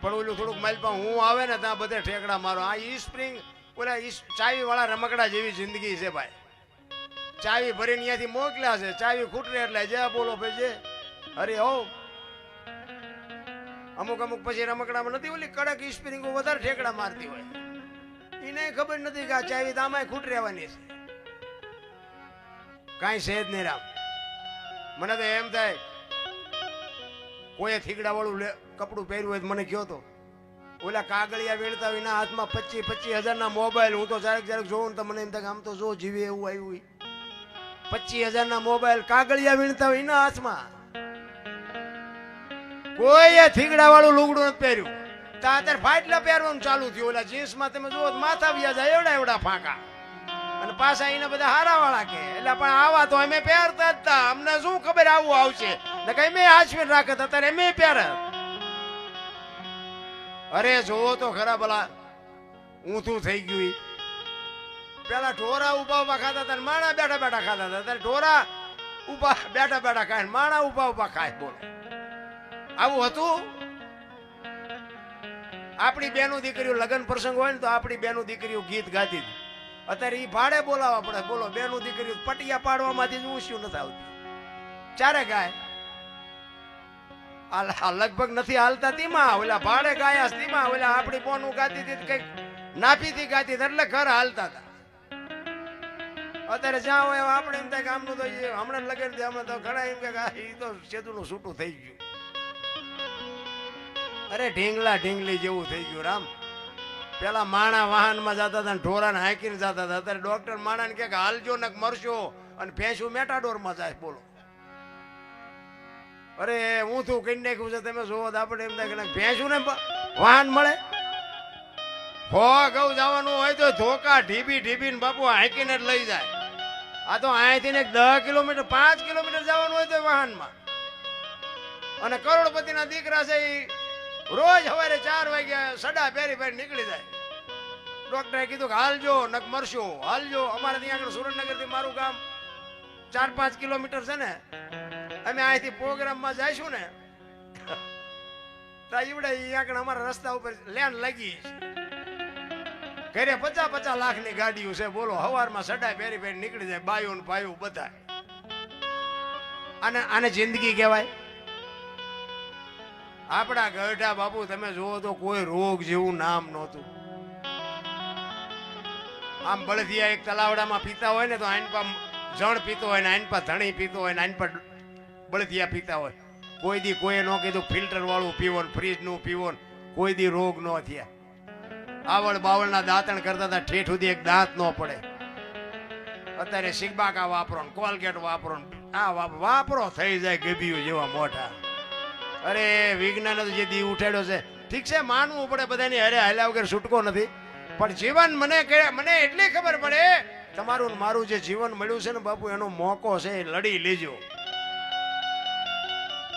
પણ ઓલું થોડુંક માલપા હું આવે ને ત્યાં બધે ઠેકડા મારો. આ ઈ સ્પ્રિંગ ઓલા ઈ ચાવી વાળા રમકડા જેવી જિંદગી છે ભાઈ. ચાવી ભરીને અહીંયાથી મોકલ્યા છે. ચાવી ખૂટરે એટલે જે બોલો ભાઈ જે. અરે હો. અમુક અમુક પછી રમકડામાં નથી ઓલી કડક ઈ વધારે ઠેકડા મારતી હોય. એને ખબર નથી કે આ ચાવી તો આમાં ખૂટ રહેવાની છે. કાંઈ છે જ નહીં રામ. મને તો એમ થાય કોઈ થીગડા વાળું કપડું પહેર્યું હોય મને કયો તો. ઓલા કાગળિયા વેણતા એના હાથમાં પચીસ પચીસ હજાર ના મોબાઈલ. હું તો ક્યારેક ક્યારેક જોઉં ને તો મને એમ થાય આમ તો જો જીવે એવું આવ્યું હોય. પચીસ હજાર ના મોબાઈલ કાગળિયા વીણતા હોય એના હાથમાં. કોઈએ થીગડા વાળું લુગડું નથી પહેર્યું. તાતર ફાટલા પહેરવાનું ચાલુ થયું. ઓલા જીન્સમાં તમે જુઓ માથા વ્યા જાય, એવડા એવડા ફાંકા. અને પાછા એને બધા હારા વાળા કે. એટલે પણ આવા તો અમે પહેરતા જ તા. અમને શું ખબર આવું આવશે? ને કઈ મેં હાચવીને રાખત, અત્યારે અમે પહેરત. અરે જોવો તો ખરા ભલા, ઊંધું થઈ ગયું. પેલા ઢોરા ઊભા ઊભા ખાતા હતા માણા બેઠા બેઠા ખાતા હતા. ત્યારે ઢોરા ઊભા બેઠા બેઠા ખાય માણા ઊભા ઊભા ખાય બોલો. આવું હતું? આપણી બેનું દીકરીઓ લગ્ન પ્રસંગ હોય ને તો આપણી બેનું દીકરીઓ ગીત ગાતી અત્યારે ઈ ભાડે બોલાવવા પડે. બોલો, બેનું દીકરીઓ પટિયા પાડવામાંથી જ ઊંચ્યું નથી આવતી. ચારે ગાય. લગભગ નથી હાલતા તીમા. ઓલા ભાડે ગાયા તીમા. ઓલા આપણી બોનું ગાતી હતી કંઈક ગાતી હતી. એટલે ઘર હાલતા હતા. અત્યારે જ્યાં હોય આપણે એમ થાય કે આમનું તો હમણાં લગન છે હમણાં તો ઘણા એમ કે એ તો સેતુનું છૂટું થઈ ગયું. અરે ઢીંગલા ઢીંગલી જેવું થઈ ગયું, રામ. પેલા માણા વાહનમાં જતા હતા ઢોરાને હાંકીને જતા હતા. અત્યારે ડોક્ટર માણાને કે, હાલજો ને મરશો. અને ભેંસું મેટાડોરમાં જાય, બોલો. અરે, હું તું કઈ નાખ્યું છે, તમે જોવો આપણે એમ થાય કે ભેંસું ને વાહન મળે? હો, ગૌ જવાનું હોય તો ધોકા ઢીબી ઢીબી ને બાપુ હાંકીને જ લઈ જાય. આ તો અહીંથી ને દસ કિલોમીટર, પાંચ કિલોમીટર જવાનું હોય તો વાહનમાં. અને કરોડપતિના દીકરા છે એ રોજ સવારે ચાર વાગ્યા સડા પહેરી પહેરી નીકળી જાય. ડોક્ટરે કીધું કે, હાલજો નક મરશો, હાલજો. અમારે ત્યાં આગળ સુરેન્દ્રનગરથી મારું ગામ ચાર પાંચ કિલોમીટર છે ને અમે અહીંથી પ્રોગ્રામમાં જઈશું ને, તો ઈ આગળ અમારા રસ્તા ઉપર લેન લાગી ઘરે પચાસ પચાસ લાખની ગાડીઓ છે, બોલો, હવારમાં સડાય પહેરી પહેરી નીકળી જાય, બાયો ને ભાઈઓ બધા અને આને જિંદગી કહેવાય? આપણા ગઢા બાપુ, તમે જુઓ તો કોઈ રોગ જેવું નામ નહોતું. આમ બળદિયા એક તલાવડામાં પીતા હોય ને, તો આઈન પા જણ પીતો હોય ને આઈન પા ધણી પીતો હોય ને આઈન પા બળદિયા પીતા હોય. કોઈ દી કોઈએ ન કીધું, ફિલ્ટર વાળું પીવો ને ફ્રીજનું પીવો ને. કોઈ દી રોગ ન થયા. આવળ બાવળના દાંતણ કરતા હતા, ઠેઠ સુધી એક દાંત ન પડે. અત્યારે સિગબાકા વાપરો કોલગેટ વાપરો ને, આ વાપ- વાપરો, થઈ જાય ગબીઓ જેવા મોટા અરે, વિજ્ઞાન જે દી ઉઠાડ્યો છે. ઠીક છે, માનવું પડે બધાની હરે હાલ્યા વગર છૂટકો નથી. પણ જીવન મને મને એટલી ખબર પડે, તમારું મારું જે જીવન મળ્યું છે ને બાપુ, એનો મોકો છે લડી લેજો.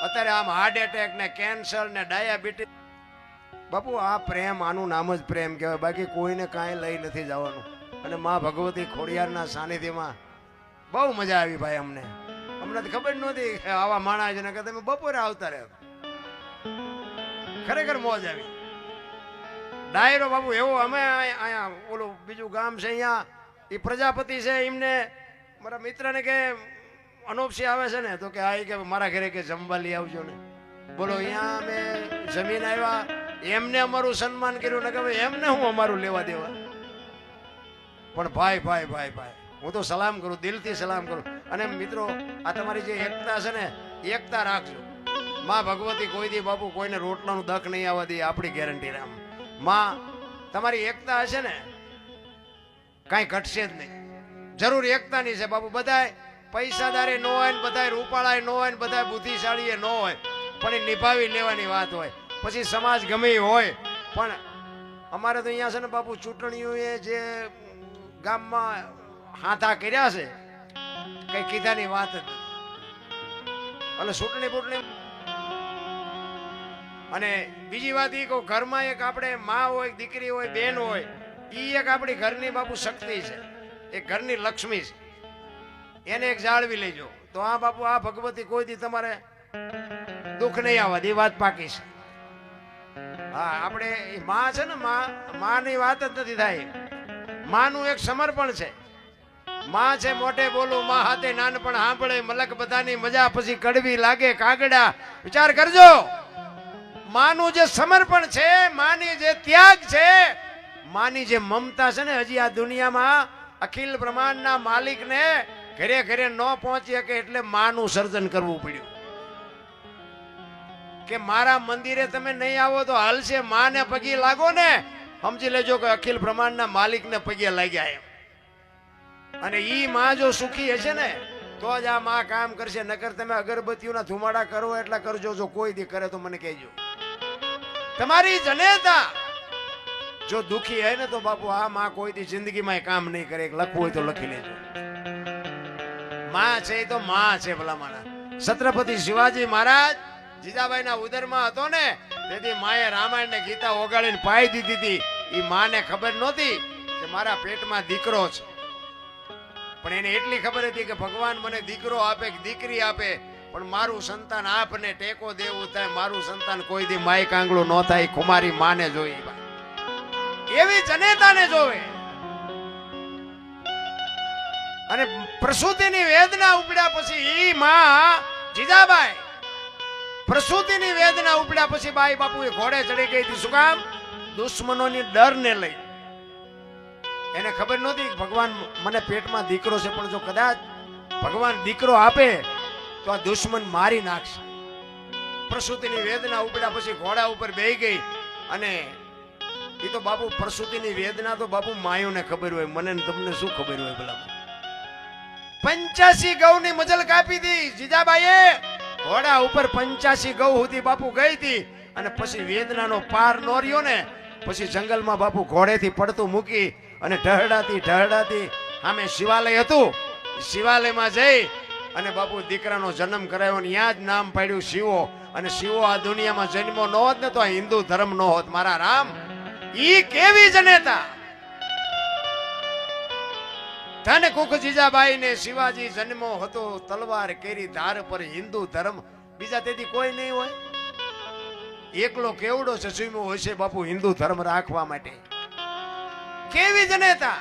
અત્યારે આમ હાર્ટ એટેક ને કેન્સર ને ડાયાબિટીસ બાપુ, આ પ્રેમ, આનું નામ જ પ્રેમ કહેવાય. બાકી કોઈને કાંઈ લઈ નથી જવાનું. અને મા ભગવતી ખોડિયારના સાનિધ્યમાં બહુ મજા આવી ભાઈ અમને. અમને તો ખબર નહોતી કે આવા માણસ ને કે તમે બપોરે આવતા રહે ખરેખર મોજ આવી. ડાયરો બાબુ એવો અમે અહીંયા ઓલું બીજું ગામ છે અહીંયા. એ પ્રજાપતિ છે એમને. મારા મિત્રને કે અનોપસી આવે છે ને, તો કે આ કે મારા ઘરે કે જમવા આવજો ને. બોલો, અહીંયા અમે જમીન આવ્યા એમને અમારું સન્માન કર્યું ને કે એમને હું અમારું લેવા દેવા. પણ ભાઈ ભાઈ ભાઈ ભાઈ, હું તો સલામ કરું, દિલથી સલામ કરું. અને મિત્રો, આ તમારી જે એકતા છે ને, એકતા રાખજો. માં ભગવતી કોઈ દી બાપુ કોઈને રોટલાનું દખ નહીં આવવા દે, આપણી ગેરંટી રામ. માં, તમારી એકતા હશે ને, કાંઈ ઘટશે જ નહીં. જરૂર એકતાની છે બાપુ, બધાય પૈસાદારે ન હોય ને બધાય રૂપાળાય ન હોય ને બધાય બુદ્ધિશાળી ન હોય, પણ એ નિભાવી લેવાની વાત હોય. પછી સમાજ ગમે હોય, પણ અમારે તો અહીંયા છે ને બાપુ ચૂંટણીઓએ જે ગામમાં હાથા કર્યા છે, કઈ કીધાની વાત જ અને ચૂંટણી બૂટણી અને બીજી વાત એ કહું, ઘરમાં એક આપણે મા હોય, દીકરી હોય, બેન હોય એ એક આપણી ઘરની બાપુ શક્તિ છે. એ ઘરની લક્ષ્મી છે. એને એક જાળવી લેજો. તો આ બાપુ, આ ભગવતી કોઈ દી તમારે દુઃખ નહીં આવવા એ વાત પાકી છે. હા, આપણે માં છે ને, માં, માની વાત જ નથી થાય. માનું એક સમર્પણ છે. માં છે મોટે બોલું, માં હાથે નાનપણ સાંભળે, મલક બધાની મજા પછી કડવી લાગે, કાગડા. વિચાર કરજો. માનું જે સમર્પણ છે, માની જે ત્યાગ છે, માની જે મમતા છે ને, હજી આ દુનિયામાં અખિલ બ્રહ્માંડના માલિકને ઘરે ઘરે ન પહોંચી શકે એટલે માનું સર્જન કરવું પડ્યું. કે મારા મંદિરે તમે નહીં આવો તો હાલશે, માને પગે લાગો ને. સમજી લેજો કે અખિલ બ્રહ્માંડના માલિકને પગે લાગ્યા એમ. અને ઈ માં જો સુખી હશે ને, તો જ આ માં કામ કરશે. નકર તમે અગરબત્તીઓના ધુમાડા કરો એટલા કરજો, જો કોઈ દી કરે તો મને કહેજો. તમારી જનેતા જો દુખી હે ને તો બાપુ, આ માં કોઈ દી જિંદગીમાં કામ નહીં કરે. લખવું હોય તો લખી લેજો. માં છે, એ તો માં છે ભલા માણા છત્રપતિ શિવાજી મહારાજ જીજાબાઈના ઉદરમાં હતો ને, તેથી માએ રામાયણ ને ગીતા ઓગાળીને પાઈ દીધી હતી. એ માને ખબર નહોતી કે મારા પેટમાં દીકરો છે. પણ એને એટલી ખબર હતી કે ભગવાન મને દીકરો આપે કે દીકરી આપે, પણ મારું સંતાન આપને ટેકો દેવું થાય, મારું સંતાન કોઈ દી માય કાંગળું ન થાય કુમારી માને જોઈ એવી જનેતાને જોવે. અને પ્રસૂતિની વેદના ઉપડ્યા પછી ઈ માં જીજાબાઈ, પ્રસૂતિની વેદના ઉપડ્યા પછી બાઈ બાપુ એ ઘોડે ચડી ગઈ હતી. શું કામ? દુશ્મનોની ડરને લઈ. એને ખબર નહોતી ભગવાન મને પેટમાં દીકરો છે, પણ જો કદાચ ભગવાન દીકરો આપે, તો આ દુશ્મન મારી નાખશે. પ્રસૂતિની વેદના ઉપડ્યા પછી ઘોડા ઉપર બેહી ગઈ અને એ તો બાપુ, પ્રસૂતિની વેદના તો બાપુ માયુને ખબર હોય, મને તમને શું ખબર હોય ભલા? પંચ્યાસી ગૌની મજલ કાપી હતી જીજાબાઈએ. ઘોડા ઉપર પંચ્યાસી ગૌ સુધી બાપુ ગઈ હતી અને પછી વેદનાનો પાર નો રહ્યો ને, પછી જંગલમાં બાપુ ઘોડેથી પડતું મૂકી અને ઢહડાતી ઢહડાતી સામે શિવાલય હતું. શિવાલયમાં જઈ અને બાપુ દીકરાનો જન્મ કરાયો ને ત્યાં જ નામ પાડ્યું શિવો. અને શિવો આ દુનિયામાં જન્મો ન હોત ને તો આ હિન્દુ ધર્મ ન હોત, મારા રામ. ઈ કેવી જનેતા? ધન કુખ જીજાબાઈ ને શિવાજી જન્મો હતો, તલવાર કેરી ધાર પર હિન્દુ ધર્મ. બીજા તેથી કોઈ નહીં હોય. એકલો કેવડો છે, સુઈમો હોય છે બાપુ હિન્દુ ધર્મ રાખવા માટે. કેવી જનેતા?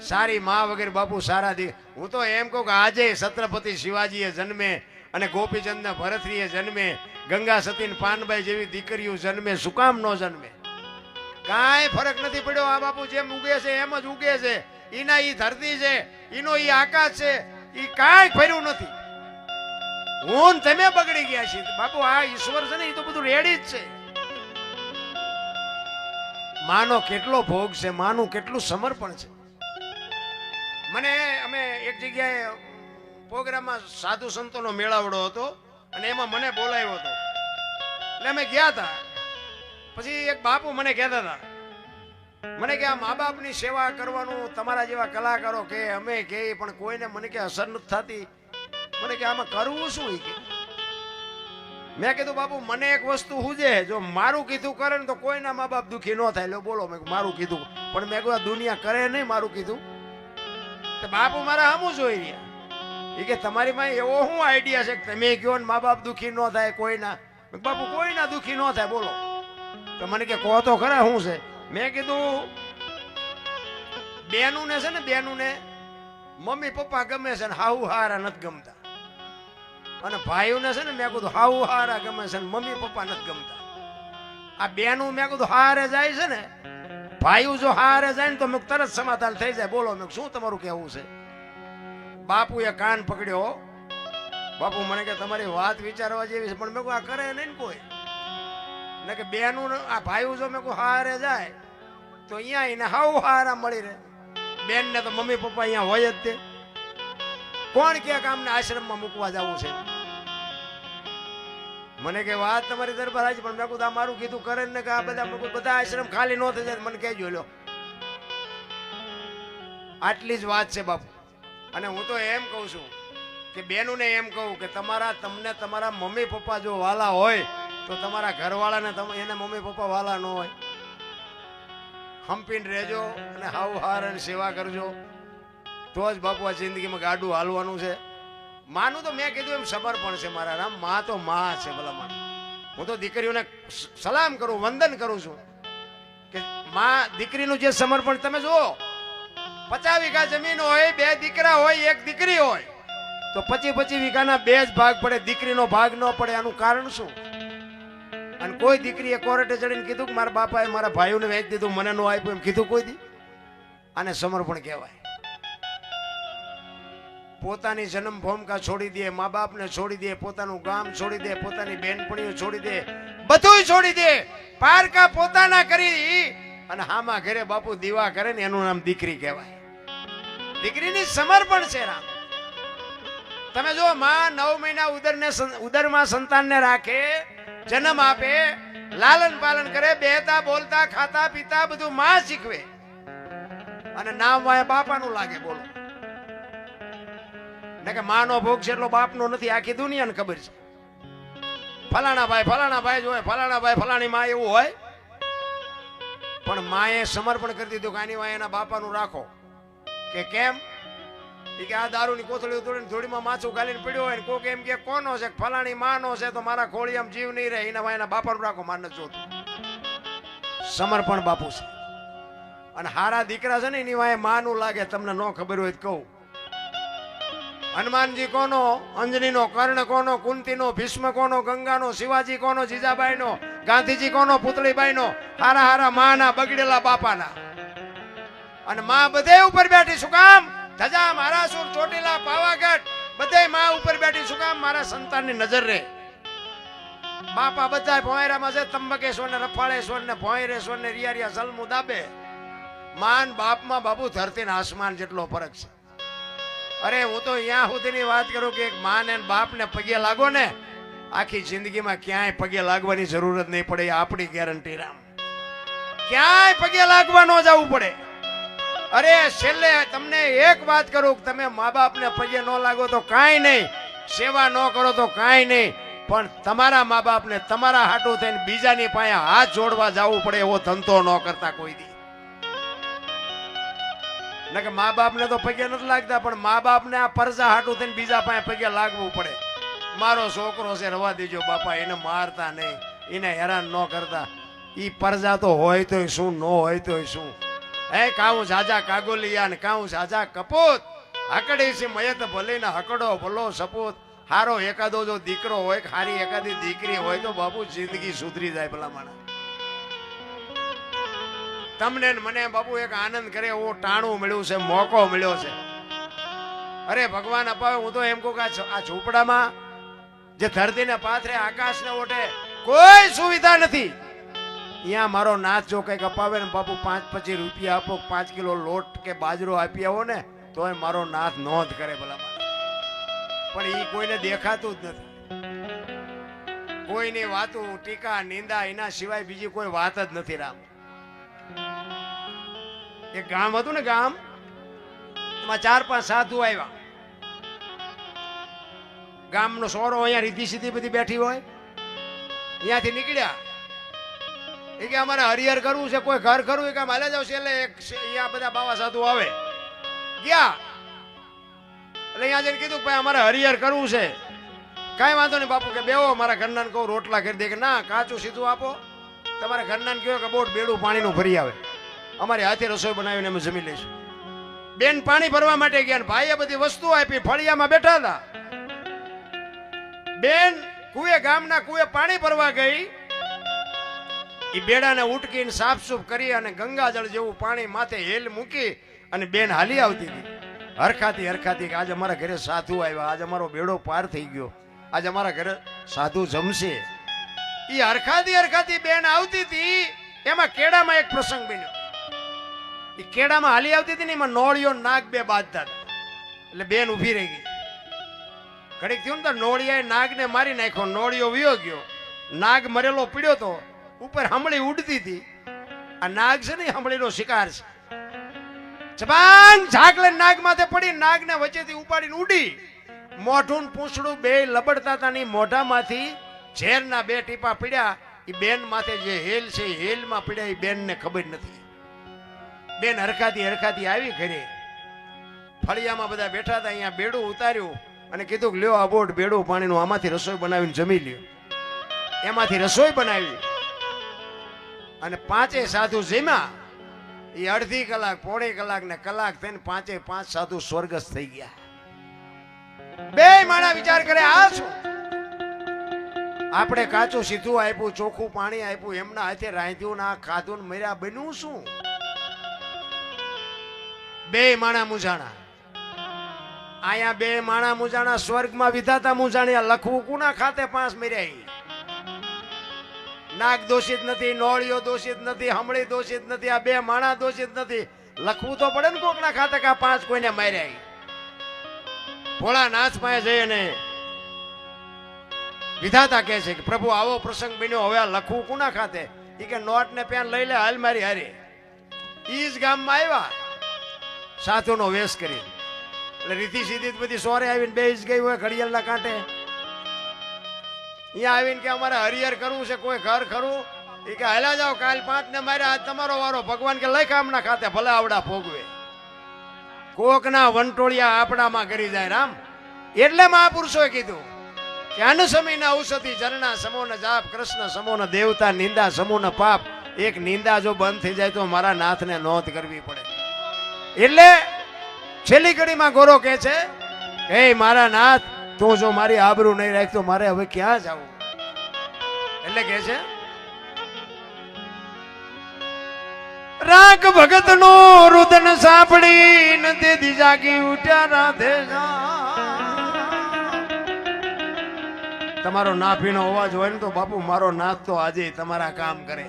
સારી માં વગેરે બાપુ સારા દી. હું તો એમ કહું કે આજે છત્રપતિ શિવાજીએ જન્મે અને ગોપીચંદના ભરતરીએ જન્મે, ગંગા સતીન પાનબાઈ જેવી દીકરીઓ જન્મે, શું કામ નો જન્મે? કાંઈ ફરક નથી પડ્યો. આ બાપુ જેમ ઉગે છે, એમ જ ઉગે છે. એના ઈ ધરતી છે એનો ઈ આકાશ છે, ઈ કાંઈ ફર્યું નથી. હું તમે બગડી ગયા છે બાપુ, આ ઈશ્વર છે ને એ તો બધું રેડી જ છે. માનો કેટલો ભોગ છે, માનું કેટલું સમર્પણ છે. મને અમે એક જગ્યાએ પ્રોગ્રામમાં સાધુ સંતોનો મેળાવડો હતો અને એમાં મને બોલાવ્યો હતો. એટલે અમે ગયા હતા. પછી એક બાપુ મને કહેતા હતા, મને કે આ મા બાપની સેવા કરવાનું તમારા જેવા કલાકારો કે અમે કે, પણ કોઈને મને કે અસર નથી થતી. મને કે આમાં કરવું શું? કે, મેં કીધું, બાપુ, મને એક વસ્તુ હુજે. જો મારું કીધું કરે ને તો કોઈના મા બાપ દુખી ન થાય. લો બોલો, મેં મારું કીધું. પણ મેં કહ્યું દુનિયા કરે નહીં મારું કીધું. તો બાપુ મારા હમું જોઈ રહ્યા. એ કે, તમારી માં એવો શું આઈડિયા છે કે તમે કહો ને મા બાપ દુખી ન થાય કોઈના. બાપુ, કોઈના દુખી ન થાય. બોલો તો મને કે, કહો તો ખરા, શું છે? મેં કીધું બેનું ને છે ને બેનું ને મમ્મી પપ્પા ગમે છે ને હાઉ હારા નથી ગમતા. અને ભાઈઓને છે ને, મેં કીધું હાઉ હારા ગમે છે ને, મમ્મી પપ્પા નથી ગમતા. આ બેનું મેં કીધું, હારે જાય છે ને, ભાઈઓ જો હારે જાય ને, તો મેં તરત સમાધાન થઈ જાય. બોલો મેં શું તમારું કેવું છે? બાપુએ કાન પકડ્યો. બાપુ મને કે, તમારી વાત વિચારવા જેવી છે, પણ મેં આ કરે નહીં કોઈ. ને કે બેનું આ ભાઈઓ જો મેં કહું હારે જાય, તો અહીંયા એને હાવ હારા મળી રહે. બેન ને તો મમ્મી પપ્પા અહીંયા હોય જ તે. કોણ કે કામને આશ્રમમાં મૂકવા જવું છે? મને કે વાત તમારી દરબાર આવી પણ મેં કીધું આ મારું કીધું કરે ને કે આ બધા બધા આશ્રમ ખાલી ન થઈ જાય મને કહેજો લો આટલી જ વાત છે બાપુ. અને હું તો એમ કહું છું કે બેનુને એમ કહું કે તમારા, તમને તમારા મમ્મી પપ્પા જો વાલા હોય તો તમારા ઘરવાળાને તમે એને મમ્મી પપ્પા વાલા ન હોય. હંપીને રહેજો અને હાવ હાર અને સેવા કરજો. તો જ બાપુ આ જિંદગીમાં ગાડું હાલવાનું છે. માનું તો મેં કીધું એમ સમર્પણ છે મારા રામ. માં તો માં છે ભલા માણ હું તો દીકરીઓને સલામ કરું, વંદન કરું છું. કે માં દીકરીનું જે સમર્પણ, તમે જુઓ. પચાસ વીઘા જમીન હોય, બે દીકરા હોય, એક દીકરી હોય. તો પચી પચી વીઘાના બે જ ભાગ પડે. દીકરીનો ભાગ ન પડે. આનું કારણ શું? અને કોઈ દીકરીએ કોર્ટે ચડીને કીધું કે મારા બાપાએ મારા ભાઈઓને વેચી દીધું, મને નો આપ્યું એમ કીધું કોઈ દી? આને સમર્પણ કહેવાય. પોતાની જન્મ ભૂમિકા છોડી દે, મા બાપને છોડી દે, પોતાનું ગામ છોડી દે, પોતાની બેનપણીઓ છોડી દે, બધુંય છોડી દે. પારકા પોતાના કરી અને હામાં ઘરે બાપુ દીવા કરે ને એનું નામ દીકરી કહેવાય. દીકરીની સમર્પણ છે રામ. તમે જો માં નવ મહિના ઉદરને સં- ઉદરમાં સંતાનને રાખે જન્મ આપે, લાલન પાલન કરે બેતા બોલતા, ખાતા, પીતા, બધું માં શીખવે. અને નામ વાય બાપાનું લાગે બોલો. ને કે માનો ભોગ છે એટલો બાપનો નથી, આખી દુનિયાને ખબર છે. ફલાણા ભાઈ ફલાણા ભાઈ જ હોય, ફલાણા ભાઈ, ફલાણી માં એવું હોય. પણ માએ સમર્પણ કરી દીધું કે આની વાય એના બાપાનું રાખો. કે કેમ? ઈ કે આ દારૂની કોથળી તોડીને થોડીમાં માછું ગાલીને પડ્યો હોય ને કોક એમ કે કોનો છે, ફલાણી માનો છે, તો મારા ખોળિયામાં જીવ નહીં રહે, એના એના બાપાનું રાખો, માર જોતું. સમર્પણ બાપુ છે. અને હારા દીકરા છે ને, એની વાય માનું લાગે, તમને ન ખબર હોય કહું. હનુમાનજી કોનો, અંજનીનો, કર્ણ કોનો, કુંતીનો, ભીષ્મ કોનો, ગંગાનો, શિવાજી કોનો, જીજાબાઈનો, ગાંધીજી કોનો, પુતળીબાઈનો, હારા હારા માના બગડેલા બાપાના. અને મા બધે ઉપર બેઠી, શું કામ? ધજા મારાસુર ચોટીલા પાવાગઢ. બધે માં ઉપર બેઠી શું કામ મારા સંતાનની નજર રહે બાપા બધા ભોંયરામાં છે તંબકેશ્વર ને રફાળેશ્વર ને ભોંયરેશ્વર ને રિયારિયા સલમુ દાબે. માન બાપમાં બાપુ ધરતી ને આસમાન જેટલો ફરક છે. અરે હું તો અહીંયા સુધીની વાત કરું કે એક માં ને બાપ ને પગે લાગો ને, આખી જિંદગીમાં ક્યાંય પગે લાગવાની જરૂરત નહીં પડે આપણી ગેરંટી રામ. ક્યાંય પગે લાગવા ન જવું પડે. અરે, છેલ્લે તમને એક વાત કરું કે તમે મા બાપને પગે ન લાગો તો કાંઈ નહીં. સેવા ન કરો તો કાંઈ નહીં. પણ તમારા મા બાપને તમારા હાટું થઈને બીજાની પાસે હાથ જોડવા જવું પડે એવો ધંધો ન કરતા કોઈ દી. કે મા બાપને તો પગે નથી લાગતા, પણ મા બાપને આ પરજા હાટું થઈને બીજા પાસે પગે લાગવું પડે. મારો છોકરો છે, રવા દેજો બાપા, એને મારતા નહીં. એને હેરાન ન કરતા. એ પરજા તો હોય તોય શું, ન હોય તોય શું. હે, કાઉ સાજા કાગુલિયા ને કાઉ સાજા કપૂત? હકડી છે મયત ભલે ને હકડો ભલો સપૂત. હારો એકાદો જો દીકરો હોય હારી એકાદી દીકરી હોય તો બાપુ જિંદગી સુધરી જાય ભલા માણસ. તમને મને બાપુ એક આનંદ કરે, એવો ટાણું મળ્યું છે, મોકો મળ્યો છે. અરે, ભગવાન અપાવે, હું તો એમ કહું કે આ ઝૂંપડામાં જે ધરતીને પાથરે આકાશને ઓઢે કોઈ સુવિધા નથી. અહીંયા મારો નાથ જો કંઈક અપાવે ને બાપુ પાંચ પચીસ રૂપિયા આપો, પાંચ કિલો લોટ કે બાજરો આપી આવો ને, તોય મારો નાથ નોંધ કરે ભલા પણ એ કોઈને દેખાતું જ નથી. કોઈની વાતું, ટીકા, નિંદા, એના સિવાય બીજી કોઈ વાત જ નથી રામ. એક ગામ હતું ને ગામ, એમાં ચાર પાંચ સાધુ આવ્યા. ગામનો સોરો અહીંયા રીધી સીધી બધી બેઠી હોય. અહીંયાથી નીકળ્યા. એ કે અમારે હરિહર કરવું છે, કોઈ ઘર કરવું કે હાલે જાવ છે, એટલે અહીંયા બધા બાવા સાધુ આવે. ગયા. એટલે અહીંયા જઈને કીધું ભાઈ, અમારે હરિહર કરવું છે. કાંઈ વાંધો નહીં, બાપુ, કે બેવો મારા ઘરનાને કહું, રોટલા કરી દે. કે ના, કાચું સીધું આપો. તમારે ઘરનાને કહો કે બોટ બેડું પાણીનું ભરી આવે. અમારી હાથે રસોઈ બનાવીને અમે જમી લઈશું. બેન પાણી ભરવા માટે ગયા ભાઈએ બધી વસ્તુ આપી, ફળિયામાં બેઠા હતા. બેન, કુએ ગામના કુએ પાણી ભરવા ગઈ. ઈ બેડાને ઉટકીને સાફસૂફ કરી અને ગંગાજળ જેવું પાણી માથે હેલ મૂકી અને બેન હાલી આવતી હતી. હરખાતી હરખાતી કે આજે અમારા ઘરે સાધુ આવ્યા. આજે અમારો બેડો પાર થઈ ગયો. આજે અમારા ઘરે સાધુ જમશે. એ હરખાતી હરખાતી બેન આવતી હતી. એમાં કેડામાં એક પ્રસંગ બન્યો. એ કેડામાં હાલી આવતી હતી ને એમાં નોળિયો નાગ બે બાંધતા હતા. એટલે બેન ઊભી રહી ગઈ. ઘડીક થયું ને તો નોળિયાએ નાગને મારી નાખ્યો. નોળિયો વિયો ગયો. નાગ મરેલો પીડ્યો તો ઉપર હમળી ઉડતી હતી. આ નાગ છે ને હમળીનો શિકાર છે. જબાન ઝાકલે નાગ માથે પડી, નાગને વચ્ચેથી ઉપાડીને ઉડી. મોઢું પૂંછડું બે લબડતા હતા ની મોઢામાંથી ઝેરના બે ટીપા પીડ્યા. એ બેન માથે જે હેલ છે એ હેલમાં પીડ્યા એ બેનને ખબર નથી. બેન હરખાતી હરખાતી આવી ઘરે. ફળિયામાં બધા બેઠા હતા, અહીંયા બેડું ઉતાર્યું અને કીધું કે, લ્યો આ બોટ બેડું પાણીનું આમાંથી રસોઈ બનાવીને જમી લ્યો. એમાંથી રસોઈ બનાવી. અને પાંચે સાધુ જીમ્યા એ અડધી કલાક, પોણી કલાક ને કલાક થઈને પાંચે પાંચ સાધુ સ્વર્ગસ્થ થઈ ગયા. બે માણા વિચાર કરે આ શું? આપણે કાચું સીધું આપ્યું, ચોખ્ખું પાણી આપ્યું, એમના હાથે રાંધ્યું ના ખાધું મર્યા, બન્યું શું? બે માણા મુજાણા અહીંયા બે માણા મુજાણા સ્વર્ગમાં વિધાતા મુજાણ્યા લખવું કુના ખાતે પાંચ મર્યા નાક દોષિત નથી નોળિયો દોષિત નથી હમળી દોષિત નથી, આ બે માણા દોષિત નથી. લખવું તો પડે ને કોકના ખાતે આ પાંચ કોઈને માર્યા. ભોળા નાથ પાસે જઈ અને વિધાતા કહે છે કે, પ્રભુ, આવો પ્રસંગ બન્યો, હવે આ લખવું કુના ખાતે? એ કે નોટ ને પેન લઈ લે, હાલ મારી હારી. ઈ જ ગામમાં આવ્યા. સાધુનો વેશ કરી એટલે રીતિ સીધી બધી સોરે આવીને બે જ ગઈ હોય ઘડિયાળના કાંઠે. અહીંયા આવીને કે અમારે હરિહર કરવું છે, કોઈ ઘર ખરું? એ કે હાલા જાઓ, કાલ પાંચ ને મારે આજ તમારો વારો ભગવાન કે લઈ કામના ખાતે, ભલે આવડા ભોગવે. કોકના વંટોળિયા આપણામાં કરી જાય રામ. એટલે મહાપુરુષોએ કીધું કે અન સમયના ઔષધિ ઝરણા સમોન જાપ, કૃષ્ણ સમોન દેવતા નિંદા સમૂન પાપ. એક નિંદા જો બંધ થઈ જાય તો મારા નાથને નોંધ કરવી પડે. એટલે છેલ્લી ઘડીમાં ગોરો કહે છે, હે મારા નાથ તું જો મારી આબરૂ નહીં રાખતો મારે હવે ક્યાં જવું? એટલે કે છે, રાગ ભગત નો રુદન સાંભળી ને તે જાગી ઉઠ્યા રાધે તમારો નાફીનો અવાજ હોય ને તો બાપુ, મારો નાથ તો આજે તમારા કામ કરે.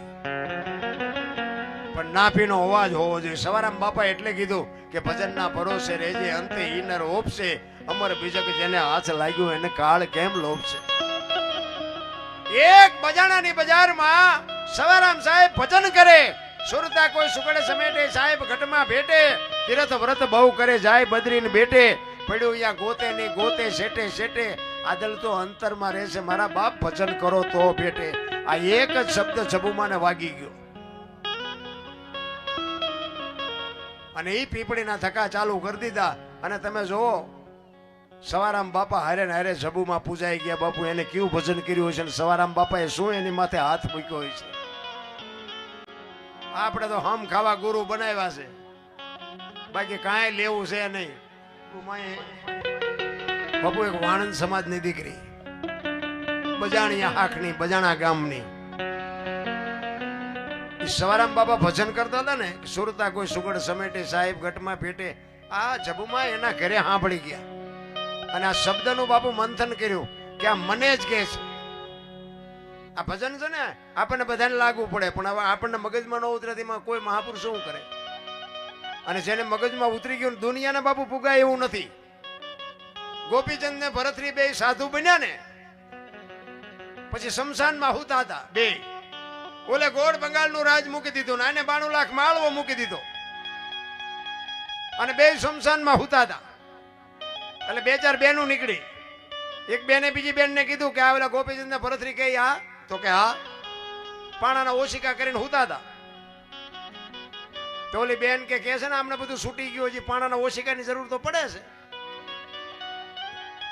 પણ નાફીનો અવાજ હોવો જોઈએ. સવારામ બાપા એટલે કીધું કે ભજનના ભરોસે રહેજે, અંતે ઈનર ઓપશે. અમર કે જેને હાથ લાગ્યો એને કાળ કેમ લોભશે? એક બજાણાની બજારમાં સવારામ સાહેબ ભજન કરે. સુરતા કોઈ સુકડે સમેટે, સાહેબ ઘટમાં ભેટે. તીરથ વ્રત બહુ કરે, જાય બદરીને બેટે પડ્યું અહીંયા ગોતે નહીં ગોતે, શેટે શેટે. આદલ તો અંતરમાં રહેશે, મારા બાપ ભજન કરો તો ભેટે. આ એક જ શબ્દ જબુમાને વાગી ગયો. અને એ પીપળીના થકા ચાલુ કરી દીધા. અને તમે જોવો સવારામ બાપા હારે ને હારે જબુમાં પૂજાઈ ગયા. બાપુ એને કેવું ભજન કર્યું હશે ને સવારામ બાપાએ શું એની માથે હાથ મૂક્યો હોય છે? આપણે તો હમ ખાવા ગુરુ બનાવ્યા છે. બાકી કાંઈ લેવું છે નહીં. બાપુ એક વાણંદ સમાજની દીકરી. બજાણિયા હાકની બજાણા ગામની. સવારામ બાપા ભજન કરતા હતા ને સુરતા કોઈ સુગડ સમેટે, સાહેબ ગટમાં પેટે આ જબુમાં એના ઘરે સાંભળી ગયા. અને આ શબ્દનું બાપુ મંથન કર્યું કે આ મને જ કહે છે આ ભજન છે ને, આપણને બધાને લાગવું પડે, પણ હવે આપણને મગજમાં ન ઉતરે તેમાં કોઈ મહાપુરુષ શું કરે? અને જેને મગજમાં ઉતરી ગયું દુનિયાના બાપુ પુગાય એવું નથી. ગોપીચંદ ને ભરતરી બે સાધુ બન્યા ને, પછી શમશાનમાં હુતા હતા બે. ઓલે ગોળ બંગાળનું રાજ મૂકી દીધું ને, આને બાણું લાખ માળવો મૂકી દીધો. અને બે શમશાનમાં હુતા હતા. એટલે બે ચાર બેનું નીકળી. એક બેને બીજી બેનને કીધું કે આ ઓલા ગોપીચંદ ભરતરી કઈ હા. તો કે, હા. પાણાના ઓશિકા કરીને હુતા હતા. તો ઓલી બેન કે કે છે ને આમને બધું છૂટી ગયું, હજી પાણાના ઓશિકાની જરૂર તો પડે છે.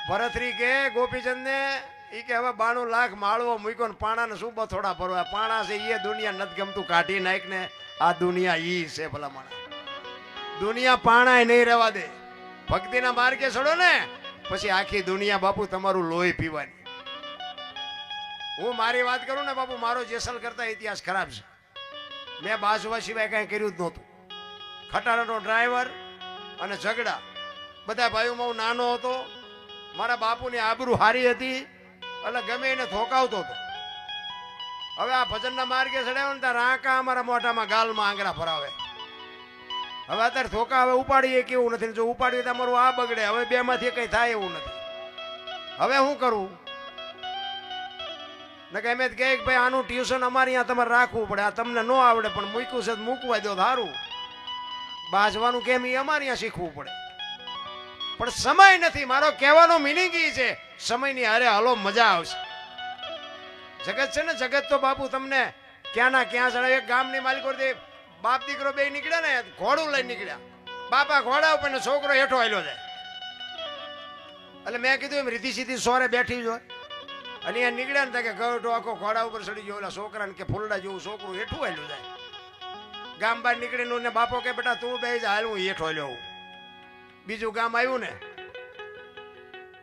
ભરતરી કે ગોપીચંદ ને ઈ કે હવે બાણું લાખ માળવો મૂક્યો ને પાણાને શું બથોડા ભરવા? પાણા છે એ દુનિયા નથી ગમતું. કાઢી નાખ ને આ દુનિયા ઈ છે ભલા માણા દુનિયા પાણાય નહીં રહેવા દે. ભક્તિના માર્ગે ચડો ને, પછી આખી દુનિયા બાપુ તમારું લોહી પીવાની. હું મારી વાત કરું ને બાપુ, મારો જેસલ કરતા ઇતિહાસ ખરાબ છે. મેં બાજુવા સિવાય કાંઈ કર્યું જ નહોતું. ખટારાનો ડ્રાઈવર અને ઝઘડા. બધા ભાઈઓમાં હું નાનો હતો. મારા બાપુની આબરૂ હારી હતી, એટલે ગમે એને થોકાવતો હતો. હવે આ ભજનના માર્ગે ચડાવ્યો ને ત્યાં રાંકા અમારા મોઢામાં ગાલમાં આંગળા ફરાવે હવે અત્યારે થોકા હવે ઉપાડીએ કેવું નથી જો ઉપાડીએ તો અમારું આ બગડે. હવે બે માંથી કઈ થાય એવું નથી. હવે શું કરું? ને કે એમ જ કે ભાઈ, આનું ટ્યુશન અમારે અહીંયા તમારે રાખવું પડે. આ તમને ન આવડે, પણ મૂક્યું છે મૂકવા દો સારું બાજવાનું કેમ એ અમારે અહીંયા શીખવું પડે. પણ સમય નથી. મારો કહેવાનો મિનિંગ એ છે. સમયની હારે હાલો મજા આવશે. જગત છે ને, જગત તો બાપુ તમને ક્યાં ના ક્યાં એક ગામની માલિકો બાપ દીકરો બે નીકળ્યા ને, ઘોડું લઈને નીકળ્યા. બાપા ઘોડા ઉપર ને છોકરો હેઠો આવેલો જાય. એટલે મેં કીધું એમ રીતિ સીધી સોરે બેઠી જો અને એ નીકળ્યા ને કે ગઢો આખો ઘોડા ઉપર ચડી ગયો, ઓલા છોકરાને કે ફૂલડા જેવું છોકરું હેઠું આવેલું જાય. ગામ બહાર નીકળીને ને બાપો કે, બેટા, તું બે હાલ, હું હેઠો લ્યો બીજું ગામ આવ્યું ને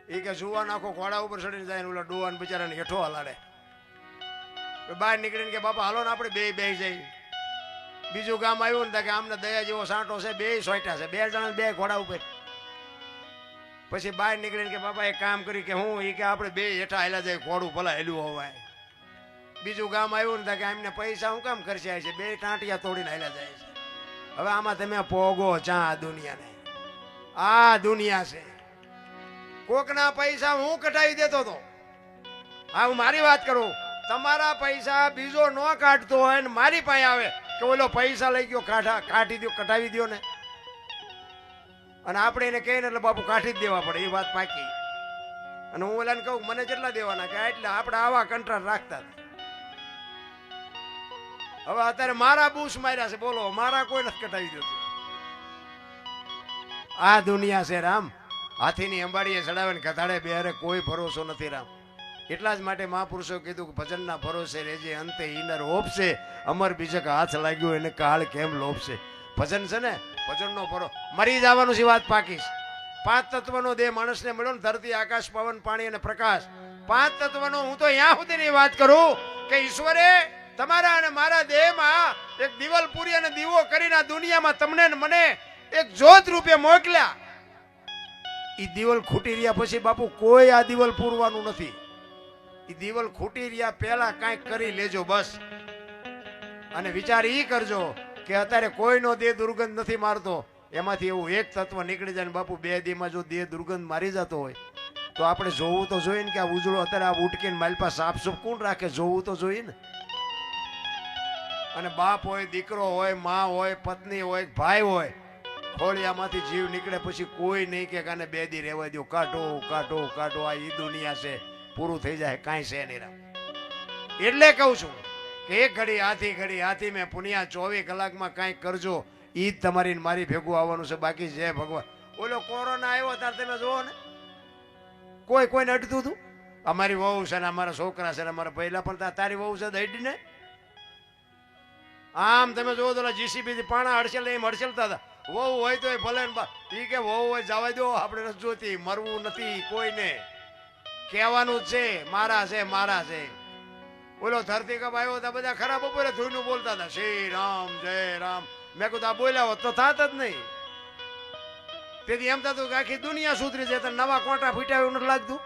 એ કે જુવાન આખો ઘોડા ઉપર ચડીને જાય ઓલા ડોવાન બિચારાને હેઠો હલાડે. બહાર નીકળીને કે, બાપા, હાલો ને, આપણે બે બે જઈ બીજું ગામ આવ્યું ને કે આમને દયા જેવો સાંટો છે, બે સોટા છે. બે જણા બે ઘોડા ઉપર. પછી બહાર નીકળીને કે, બાપા, એક કામ કરી કે હું એ કે આપણે બે હેઠા હેલા જાય, ઘોડું ભલા હેલું હોવાય. બીજું ગામ આવ્યું ને કે એમને પૈસા હું કામ ખર્ચાય છે? બે ટાંટિયા તોડીને હેલા જાય છે. હવે આમાં તમે પોગો ચા આ દુનિયાને. આ દુનિયા છે. કોકના પૈસા હું કઢાવી દેતો હતો હા, હું મારી વાત કરું. તમારા પૈસા બીજો ન કાઢતો હોય ને મારી પાસે આવે. કે ઓલો પૈસા લઈ ગયો, કાઢા, કાઢી દો કઢાવી દો ને. અને આપણે એને કહીએ ને એટલે બાપુ કાઢી જ દેવા પડે, એ વાત પાકી. અને હું ઓલાને કહું, મને કેટલા દેવાના કે એટલે આપણે આવા કંટ્રાલ રાખતા હતા. હવે અત્યારે મારા બૂસ માર્યા છે, બોલો, મારા કોઈ નથી કટાવી દેતું. આ દુનિયા છે રામ. હાથીની અંબાડીએ ચડાવે ને કથાડે બેહારે કોઈ ભરોસો નથી રામ. એટલા જ માટે મહાપુરુષો કીધું કે ભજનના ભરોસે રેજે અંતે ઈનર ઓપશે. અમર બીજક હાથ લાગ્યો એને કાળ કેમ લોપશે ભજન છે ને, ભજનનો ભરો. મરી જવાનું છે વાત પાકીશ પાંચ તત્વનો દેહ માણસને મળ્યો ને, ધરતી, આકાશ, પવન, પાણી અને પ્રકાશ. પાંચ તત્વનો હું તો અહીંયા સુધીની વાત કરું કે ઈશ્વરે તમારા અને મારા દેહમાં એક દિવાલ પૂરી અને દીવો કરીને દુનિયામાં તમને ને મને એક જોત રૂપે મોકલ્યા. એ દિવાલ ખૂટી રહ્યા પછી બાપુ કોઈ આ દિવાલ પૂરવાનું નથી. ઈ દિવાલ ખૂટી રહ્યા, પહેલા કાંઈક કરી લેજો બસ. અને વિચાર ઈ કરજો કે અત્યારે કોઈનો દેહ દુર્ગંધ નથી મારતો. એમાંથી એવું એક તત્વ નીકળી જાય ને બાપુ, બે દીમાં જો દેહ દુર્ગંધ મારી જતો હોય, તો આપણે જોવું તો જોઈએ ને કે આ ઉજળો અત્યારે આ ઉટકીને માલપા સાફ સુફ કોણ રાખે? જોવું તો જોઈએ ને. અને બાપ હોય, દીકરો હોય, મા હોય, પત્ની હોય, ભાઈ હોય, ખોળિયામાંથી જીવ નીકળે પછી કોઈ નહીં કે કાને બે દી રહેવા દો કાઢો કાઢો કાઢો, આ ઈ દુનિયા છે. પૂરું થઈ જાય, કાંઈ છે નહીં એટલે કહું છું કે એક ઘડી હાથી ઘડી હાથી મેં પુનિયા ચોવીસ કલાકમાં કાંઈક કરજો, ઈ જ તમારી મારી ભેગું આવવાનું છે. બાકી જય ભગવાન. ઓલો કોરોના આવ્યો ત્યારે તમે જુઓ ને, કોઈ કોઈને અડતું હતું? અમારી વહુ છે ને અમારા છોકરા છે ને અમારા પહેલા પણ તારી વહુ છે દઈડી આમ તમે જોવો તો જીસીબી પાણા હડસેલ, એમ હડસેલતા હતા. વહુ હોય તો ભલે ને બા- ઈ કે વહુ હોય જવા દો, આપણે જોતી મરવું નથી કોઈને કહેવાનું છે, મારા છે મારા છે. બોલો, ધરતી કપ આવ્યો હતા બધા ખરાબ બપોરે ધૂનું બોલતા હતા. શ્રી રામ, જય રામ. મેં કીધું બોલ્યા હોત તો થાત જ નહીં. તેથી એમ થતું કે આખી દુનિયા સુધરી જાય નવા કોટા ફૂટ્યા એવું નથી લાગતું?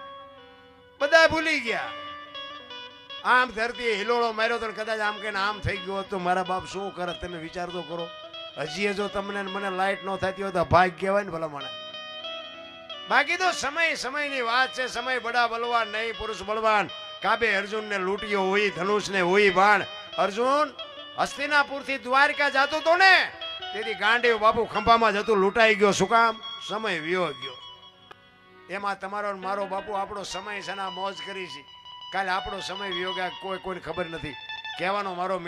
બધા ભૂલી ગયા. આમ ધરતી હિલોળો માર્યો તો કદાચ આમ કે આમ થઈ ગયો હતો મારા બાપ શું કરે તમે વિચાર તો કરો? હજી જો તમને મને લાઇટ ન થતી હોય તો ભાગ કહેવાય ને ભલા મને બાકી તો સમય સમયની વાત છે, સમય બડા બલવાન, નહીં પુરુષ બળવાન કાબે અર્જુનને લૂંટ્યો હોય, ધનુષને હોય બાણ અર્જુન, હસ્તિનાપુરથી દ્વારકા જતો તો ને? તેથી ગાંડીઓ બાપુ ખંભામાં જતું લૂંટાઈ ગયો. શું કામ? સમય વ્યો ગયો. એમાં તમારો મારો બાપુ આપણો સમય છે મોજ કરી છે. કાલે આપણો સમય વ્યો ગયા, કોઈ કોઈને ખબર નથી. કહેવાનો મારો